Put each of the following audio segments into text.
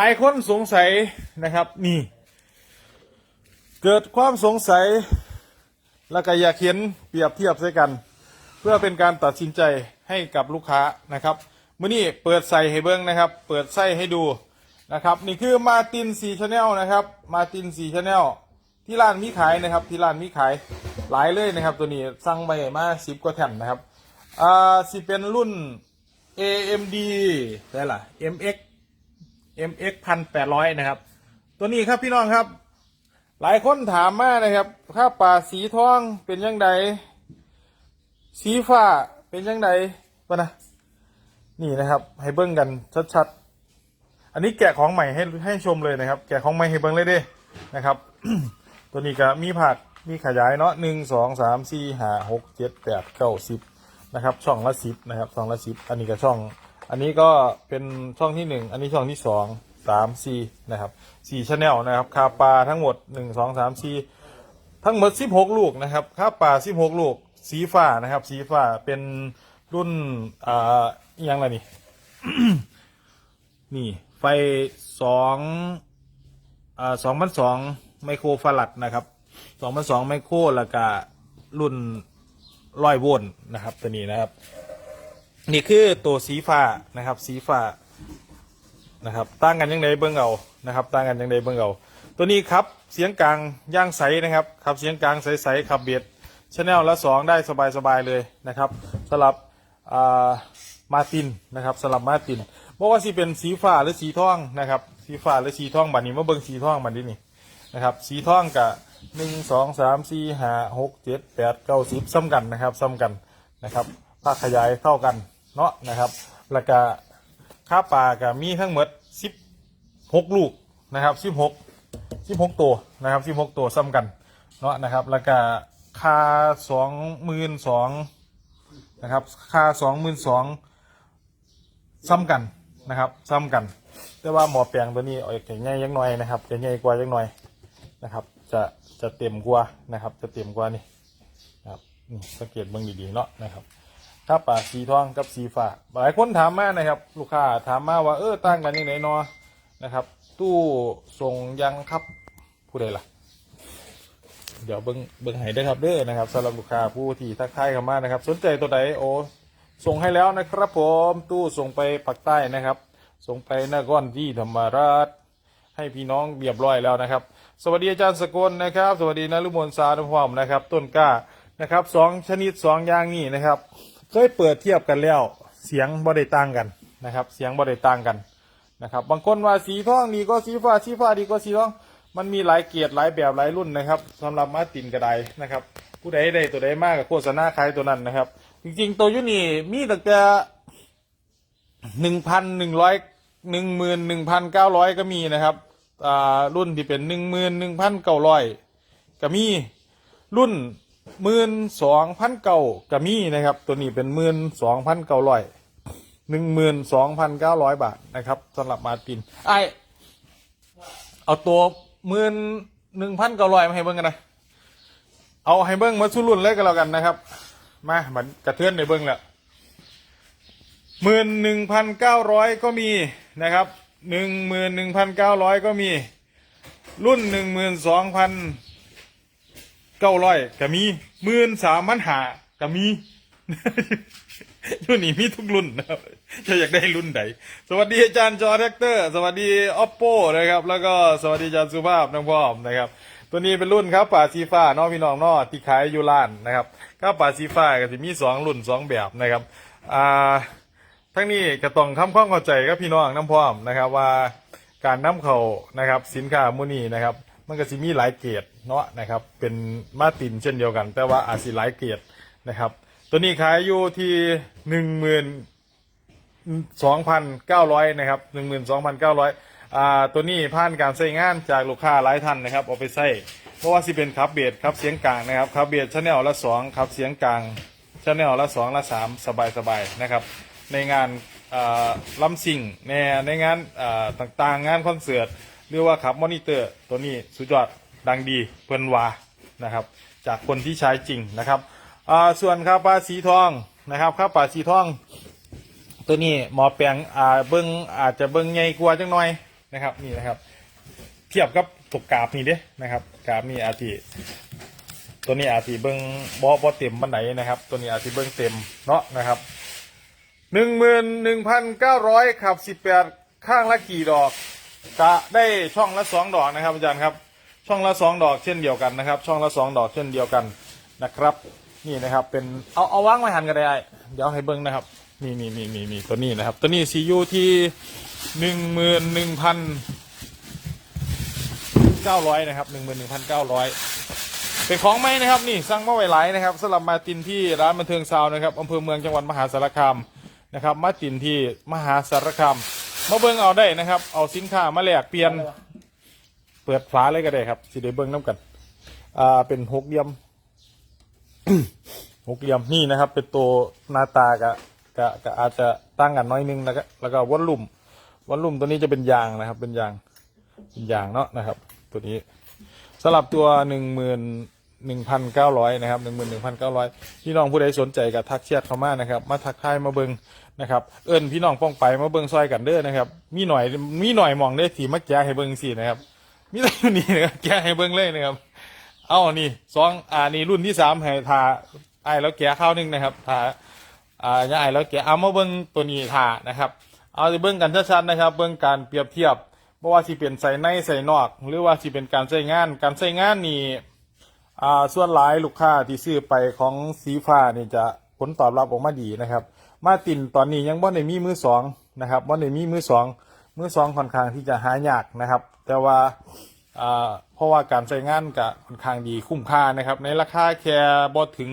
หลายคนสงสัยนะครับนี่ เกิดความสงสัย แล้วก็อยากเห็นเปรียบเทียบใส่กัน เพื่อเป็นการตัดสินใจให้กับลูกค้านะครับมื่อนี้เปิดใส่ให้เบิ้งนะครับ เปิดไส้ให้ดูนะครับ นี่คือมาตินสีชาแนลนะครับมาตินสีชาแนลที่ร้านมีขายนะครับ ที่ร้านมีขายหลายเลยนะครับ ตัวนี้สั่งไปมาสิบกว่าแผ่นนะครับอ่าสิเป็นรุ่น AMD ได้ล่ะ MX MX พันแปดร้อยนะครับ ตัวนี้ครับพี่น้องครับ หลายคนถามมานะครับค่าป่าสีทองเป็นยังไงสีฟ้าเป็นยังไงปะนะนี่นะครับ ให้เบิ้งกันชัดๆ อันนี้แกะของใหม่ให้ให้ชมเลยนะครับ แกะของใหม่ให้เบิ้งเลยเด้นะครับ ตัวนี้ก็มีผัดมีขยายเนาะหนึ่งสองสามสี่ห้าหกเจ็ดแปดเก้าสิบนะครับ ช่องละสิบนะครับช่องละสิบอันนี้ก็ช่อง อันนี้ก็เป็นช่องที่หนึ่งอันนี้ช่องที่สองสามสี่นะครับสี่ชแนลนะครับคาปลาทั้งหมดหนึ่งสองสามสี่ทั้งหมดสิบหกลูกนะครับคาปลาสิบหกลูกสีฟ้านะครับ สีฟ้าเป็นรุ่นอ่ายังไรนี่ นี่ไฟสองอ่าสองพันสองไมโครฟารัดนะครับสองพันสองไมโครแล้วก็รุ่นร้อยโวลต์นะครับตัวนี้นะครับ นี่คือตัวสีฟ้านะครับ สีฟ้านะครับต่างกันยังไงเบิ้องเอานะครับต่างกันยังไงเบิ้องเอาตัวนี้ครับเสียงกลางย่างใสนะครับขับเสียงกลางใสๆขับเบียดชแนลละสองได้สบายๆเลยนะครับสำหรับมาตินนะครับสำหรับมาตินบอกว่าสิเป็นสีฟ้าหรือสีทองนะครับสีฟ้าหรือสีทองบัดนี้มาเบิ้งสีทองบัดนี้นี่นะครับสีทองกับหนึ่งสองสามสี่ห้าหกเจ็ดแปดเก้าสิบซ้ำกันนะครับซ้ำกันนะครับภาคขยายเท่ากัน เนาะนะครับ แล้วก็ค่าปลาก็มีทั้งหมดสิบหกลูกนะครับสิบหกสิบหกตัวนะครับสิบหกตัวซ้ำกันเนาะนะครับ แล้วก็ค่าสองหมื่นสองนะครับค่าสองหมื่นสองซ้ำกันนะครับซ้ำกัน แต่ว่าหมอแปลงตัวนี้เอาแข็งใหญ่ยังหน่อยนะครับจะใหญ่กว่ายังหน่อยนะครับ จะจะเต็มกว่านะครับ จะเต็มกว่านี่นะครับสังเกตเบิ่งดีๆเนาะนะครับ ถ้าปากสีทองกับสีฟ้าหลายคนถามมานะครับ ลูกค้าถามมาว่าเออต่างกันยังไงเนอนะครับ ตู้ส่งยังครับผู้ใดล่ะ เดี๋ยวเบิ้งเบิ้งให้ได้ครับเด้อนะครับสำหรับลูกค้าผู้ที่ทักทายเข้ามานะครับ สนใจตัวใดโอ้ส่งให้แล้วนะครับ ผมตู้ส่งไปปักใต้นะครับ ส่งไปนครที่ธรรมราชให้พี่น้องเรียบร้อยแล้วนะครับ สวัสดีอาจารย์สกลนะครับ สวัสดีนฤมลสารุพรมนะครับ ต้นกล้านะครับสองชนิดสองอย่างนี้นะครับ เคยเปิดเทียบกันแล้ว เสียงบ่ได้ต่างกันนะครับ เสียงบ่ได้ต่างกันนะครับ บางคนว่าสีทองดีก็สีฟ้าสีฟ้าดีก็สีทอง มันมีหลายเกียรติหลายแบบหลายรุ่นนะครับสำหรับมาตินกระไดนะครับ ผู้ใดได้ตัวใดมากกับโฆษณาขายตัวนั้นนะครับ จริงๆตัวยุนี่มีตั้งแต่หนึ่งพันหนึ่งร้อยหนึ่งหมื่นหนึ่งพันเก้าร้อยก็มีนะครับอ่ารุ่นที่เป็นหนึ่งหมื่นหนึ่งพันเก้าร้อยก็มีรุ่น หมื่นสองพันเก้าก็มีนะครับ ตัวนี้เป็นหมื่นสองพันเก้าร้อยหนึ่งหมื่นสองพันเก้าร้อยบาทนะครับสำหรับมาตินไอเอาตัวหมื่นหนึ่งพันเก้าร้อยมาให้เบิ้งกันนะเอาให้เบิ้งมาสุรุ่นเลยก็แล้วกันนะครับ มาเหมือนกระเทือนในเบิ้งแหละหมื่นหนึ่งพันเก้าร้อยก็มีนะครับหนึ่งหมื่นหนึ่งพันเก้าร้อยก็มี รุ่นหนึ่งหมื่นสองพัน เก้าร้อยก็มีหมื่นสามพันหาก็มีรุ่นนี้มีทุกรุ่นนะครับจะอยากได้รุ่นใดสวัสดีอาจารย์จอแท็กเตอร์ สวัสดี oppo นะครับ แล้วก็สวัสดีอาจารย์สุภาพน้องพ่อมนะครับ ตัวนี้เป็นรุ่นครับป่าซีฟ้าน้องพี่น้องนอที่ขายอยู่ร้านนะครับครับป่าซีฟ้าก็จะมีสองรุ่นสองแบบนะครับอ่าทั้งนี้ก็ต้องทำความเข้าใจกับพี่น้องน้ำพร้อมนะครับว่าการนำเข้านะครับสินค้ามูนี่นะครับ มันก็สิมีหลายเกรดเนาะนะครับ เป็นมาตรฐานเช่นเดียวกัน แต่ว่าอาจสิหลายเกรดนะครับ ตัวนี้ขายอยู่ที่หนึ่งหมื่นสองพันเก้าร้อยนะครับหนึ่งหมื่นสองพันเก้าร้อยอ่าตัวนี้ผ่านการใช้งานจากลูกค้าหลายท่านนะครับเอาไปใช้เพราะว่าสิเป็นคับเบียดครับเสียงกลางนะครับคับเบียดชแนลละสองครับเสียงกลางชแนลละสองละสามสบายสบายๆนะครับ ในงานเอ่อลำซิ่งในในงานต่างๆ งานคอนเสิร์ต รือว่าขับมอนิเตอร์ตัวนี้สุดยอดดังดีเพิ่นวานะครับ จากคนที่ใช้จริงนะครับส่วนค่าปลาสีทองนะครับค่าปลาสีทอง ตัวนี้หมอแปลงอ่าเบิ้งอาจจะเบิ้งใหญ่กว่าจังหน่อยนะครับนี่นะครับ เทียบกับตกกาบนี่เด้นะครับกาบนี่อาทิตัวนี้อาทิเบิ้งบอบอเต็มบันไดนะครับ ตัวนี้อาทิเบิ้งเต็มเนาะนะครับหนึ่งหมื่นหนึ่งพันเก้าร้อยขับสิบแปดข้างละกี่ดอก กะได้ช่องละสองดอกนะครับอาจารย์ครับ ช่องละสองดอกเช่นเดียวกันนะครับ ช่องละสองดอกเช่นเดียวกันนะครับ นี่นะครับเป็นเอาเอาวางไว้หันกันได้ เดี๋ยวให้เบิ้งนะครับนี่นี่นี่นี่นี่ตัวนี้นะครับ ตัวนี้ซียูที่หนึ่งหมื่นหนึ่งพันเก้าร้อยนะครับหนึ่งหมื่นหนึ่งพันเก้าร้อยเป็นของไหมนะครับนี่สั่งมาไว้หลายนะครับสำหรับมาตินที่ร้านบันเทิงซาวนะครับอำเภอเมืองจังหวัดมหาสารคามนะครับมาตินที่มหาสารคาม มาเบิ้งเอาได้นะครับ เอาสินค้ามาแลกเปลี่ยน เปิดฝาเลยก็ได้ครับสิได้เบิ้งน้ำกัน อ่า เป็นหกเหลี่ยม หกเหลี่ยมนี่นะครับ เป็นตัวหน้าตากะกะกะอาจจะตั้งกันน้อยนึงแล้วก็แล้วก็วอลลุ่มวอลลุ่มตัวนี้จะเป็นยางนะครับ เป็นยาง เป็นยางเนาะนะครับ ตัวนี้สำหรับตัวหนึ่งหมื่นหนึ่งพันเก้าร้อยนะครับหนึ่งหมื่นหนึ่งพันเก้าร้อยพี่น้องผู้ใดสนใจกับทักเชียดเข้ามานะครับ มาทักทายมาเบิง นะครับ เอิญพี่น้องป้องไปมาเบิงซอยกันเด้อนะครับ มีหน่อยมีหน่อยมองได้ถีมาแกให้เบิงสินะครับ มีแต่อยู่นี่นะครับแกให้เบิ้งเลยนะครับ เอานี่สองอ่านี่รุ่นที่สามให้ทาไอ้แล้วแกะข้าวหนึงนะครับทาอ่าย่าไอ้แล้วแกะเอามาเบิ้งตัวนี้ทานะครับ เอาไปเบิ้งกันชัดๆนะครับ เบิ้งการเปรียบเทียบบ่ว่าสิเป็นใส่ในใส่นอก หรือว่าสิเป็นการใช้งาน การใช้งานนี่อ่าส่วนหลายลูกค้าที่ซื้อไปของสีฟ้านี่จะผลตอบรับออกมาดีนะครับ มาตินตอนนี้ยังบ่ได้มีมือสองนะครับบ่ได้มีมือสองมือสองค่อนข้างที่จะหายากนะครับ แต่ว่าเพราะว่าการใช้งานกับค่อนข้างดีคุ้มค่านะครับ ในราคาแค่บ่ถึง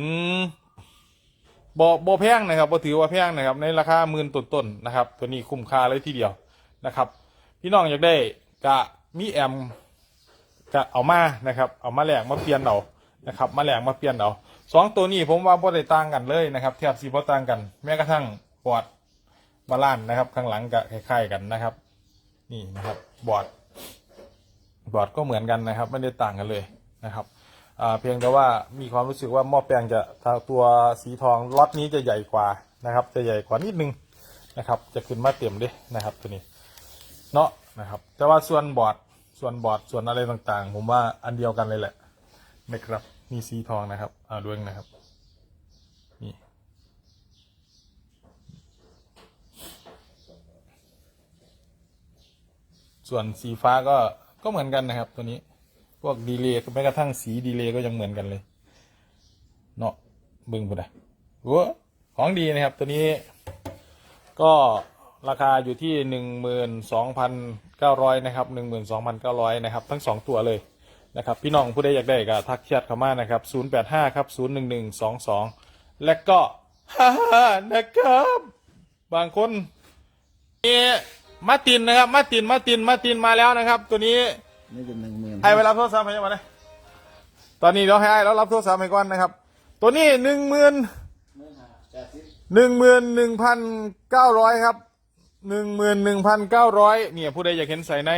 บ่บ่แพงนะครับบ่ถือว่าแพงนะครับ ในราคาหมื่นต้นๆนะครับ ตัวนี้คุ้มค่าเลยทีเดียวนะครับ พี่น้องอยากได้กะมีแอมกะเอามานะครับ เอามาแหลกมาเปลี่ยนเอานะครับ มาแหลกมาเปลี่ยนเอา สองตัวนี้ผมว่าบ่ได้ต่างกันเลยนะครับเทียบสีบ่ต่างกัน แม้กระทั่งปอดบาลานนะครับ ข้างหลังก็คล้ายๆกันนะครับ นี่นะครับบอร์ดบอร์ดก็เหมือนกันนะครับ ไม่ได้ต่างกันเลยนะครับเพียงแต่ว่ามีความรู้สึกว่าหม้อแปลงจะตัวสีทองล็อตนี้จะใหญ่กว่านะครับ จะใหญ่กว่านิดนึงนะครับ จะขึ้นมาเต็มด้วยนะครับ ตัวนี้เนาะนะครับ แต่ว่าส่วนบอร์ดส่วนบอร์ดส่วนอะไรต่างๆ ผมว่าอันเดียวกันเลยแหละนะครับ มีสีทองนะครับอ่าด้วยนะครับนี่ส่วนสีฟ้าก็ก็เหมือนกันนะครับ ตัวนี้พวกดีเลย์แม้กระทั่งสีดีเลย์ก็ยังเหมือนกันเลยเนาะบึงพุ่นนะวัวของดีนะครับ ตัวนี้ ก็ราคาอยู่ที่หนึ่งหมื่นสองพันเก้าร้อยนะครับหนึ่งหมื่นสองพันเก้าร้อยนะครับ ทั้งสองตัวเลย นะครับพี่น้องผู้ใดอยากได้ก็ทักแชทเข้ามานะครับศูนย์แปดห้าครับศูนย์หนึ่งหนึ่งสองสองและก็ฮ่าฮ่านะครับ บางคนนี่มาร์ตินนะครับ มาร์ตินมาร์ตินมาร์ตินมาแล้วนะครับ ตัวนี้นี่จะหนึ่งหมื่นไอ้ไปรับโทรศัพท์ให้ยังไงนะตอนนี้เดี๋ยวให้ไอ้แล้วรับโทรศัพท์ให้ก่อนนะครับ ตัวนี้หนึ่งหมื่นแปดสิบหนึ่งหมื่นหนึ่งพันเก้าร้อยครับหนึ่งหมื่นหนึ่งพันเก้าร้อยเนี่ยผู้ใดอยากเห็นใส่ใน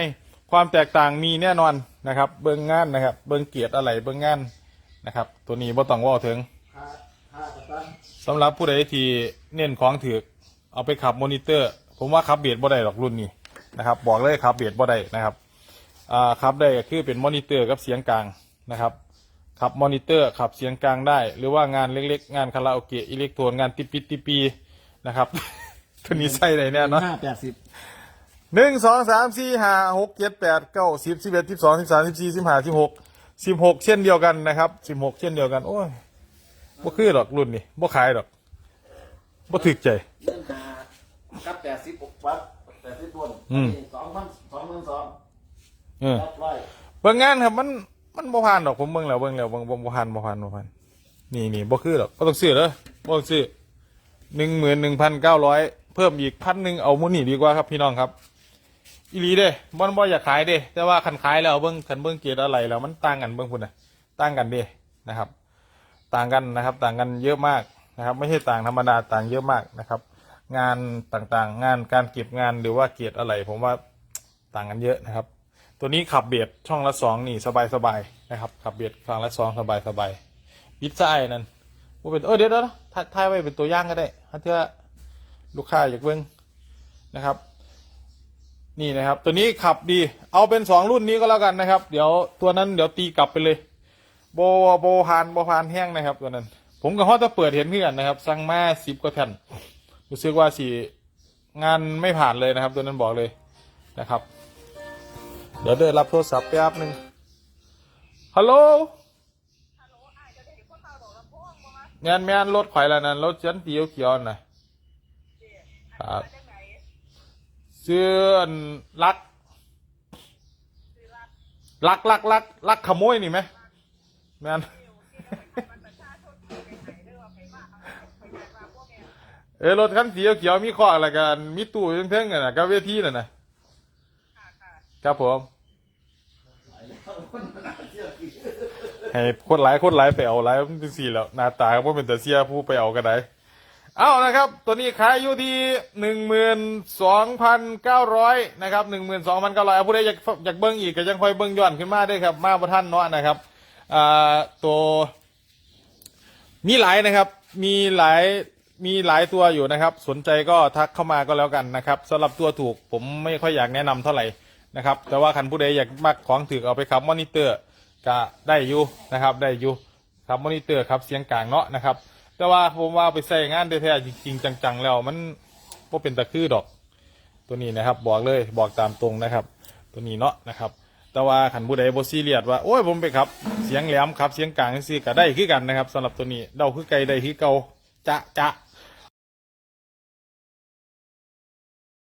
ความแตกต่างมีแน่นอน นะครับ เบิ้งงานนะครับ เบิ้งเกียรติอะไรเบิ้งงานนะครับ ตัวนี้บ่ต้องว่าถึงห้าห้ากระตันสำหรับผู้ใดที่เน้นของถือเอาไปขับมอนิเตอร์ ผมว่าขับเบียดบ่ได้หรอกรุ่นนี้นะครับ บอกเลยขับเบียดบ่ได้นะครับอ่าขับได้ก็คือเป็นมอนิเตอร์กับเสียงกลางนะครับขับมอนิเตอร์ขับเสียงกลางได้ หรือว่างานเล็กๆ งานคาราโอเกะอิเล็กโทรนงานติปิติปีนะครับ ตัวนี้ใส่ได้แน่เนอนห้าแปดสิบ หนึ่งสองสามสี่ห้าหกเจ็ดแปดเก้าสิบสิบเอ็ดสิบสองสิบสามสิบสี่สิบห้าสิบหกสิบหกเช่นเดียวกันนะครับสิบหกเช่นเดียวกัน โอ้ยบ่คือหรอกรุ่นนี้บ่ขายหรอกบ่ถึกใจเงินหากับแปดสิบวัดแปดสิบบนอืม สองพันสองหมื่นสองเออรับไว้เบิ่งงานครับมันมันบ่ผ่านดอกผมเบิ่งแล้วเบิ่งแล้วเบิ่งบ่บ่ผ่านบ่ผ่านบ่ผ่านนี่นี่บ่คือดอกบ่ต้องซื้อเด้อบ่ต้องซื้อหนึ่งหมื่นหนึ่งพันเก้าร้อยเพิ่มอีกพันหนึ่งเอามุนี่ดีกว่าครับพี่น้องครับ อีหลีเด้บ่บ่อยากขายเด้แต่ว่าคันขายแล้วเบิ่งคันเบิ่งเกียรอะไรแล้วมันต่างกันเบิ่งพุ่นนะต่างกันเด้นะครับ ต่างกันนะครับ ต่างกันเยอะมากนะครับ ไม่ใช่ต่างธรรมดาต่างเยอะมากนะครับ งานต่างๆ งานการเก็บงานหรือว่าเกียรอะไรผมว่าต่างกันเยอะนะครับ ตัวนี้ขับเบียดช่องละสองนี่สบายๆนะครับ ขับเบียดฟังละสองสบายสบายปิดซ้ายนั่นว่าเป็นเออเดี๋ยวเดี๋ยวถ่ายไว้เป็นตัวอย่างก็ได้ถ้าเพื่อลูกค้าอยากเบิ่งนะครับ นี่นะครับ ตัวนี้ขับดี เอาเป็นสองรุ่นนี้ก็แล้วกันนะครับ เดี๋ยวตัวนั้นเดี๋ยวตีกลับไปเลย โบโบพานโบพานแห้งนะครับตัวนั้น ผมกับฮอตจะเปิดเห็นเพื่อนนะครับ สั่งมาสิบกว่าแผ่นรู้สึกว่าสี่งานไม่ผ่านเลยนะครับ ตัวนั้นบอกเลยนะครับ เดี๋ยวเดินรับโทรศัพท์แป๊บหนึ่งฮัลโหลแมนแมนรถไข่แล้วนั่นรถฉันตีเขียวๆนะครับ เสื้อนลัก ลักลักลักลักขโมยนี่ไหมแมนเออรถคันสีเขียวมีข้ออะไรกัน มีตู้เทิงๆกันนะกับเวทีน่ะนะครับผมให้คนหลายคนหลายไปเอาหลายเป็นสี่แล้วหน้าตาก็เป็นแต่เสียผู้ไปเอากันได้ เอานะครับ ตัวนี้ขายอยู่ที่หนึ่งหมื่นสองพันเก้าร้อยนะครับหนึ่งหมื่นสองพันเก้าร้อยผู้ใดอยากอยากเบิ้งอีกก็ยังคอยเบิ้งย้อนขึ้นมาได้ครับมาประท่านเนาะนะครับอ่าตัวมีหลายนะครับ มีหลายมีหลายตัวอยู่นะครับ สนใจก็ทักเข้ามาก็แล้วกันนะครับสำหรับตัวถูกผมไม่ค่อยอยากแนะนำเท่าไหร่นะครับ แต่ว่าคันผู้ใดอยากมักของถือเอาไปขับมอนิเตอร์ก็ได้อยู่นะครับ ได้อยู่ครับมอนิเตอร์ครับเสียงกลางเนาะนะครับ แต่ว่าผมว่าไปใส่งานแท้ๆจริง ๆ จังๆ แล้วมันก็เป็นตะคือดอก ตัวนี้นะครับ บอกเลยบอกตามตรงนะครับ ตัวนี้เนาะนะครับ แต่ว่าขันผู้ใดโบซีเรียดว่าโอ้ยผมไปครับ เสียงแหลมครับเสียงกลางซื้อก็ได้คือกันนะครับสำหรับตัวนี้เดาคือไกลได้คือเกาจะจะ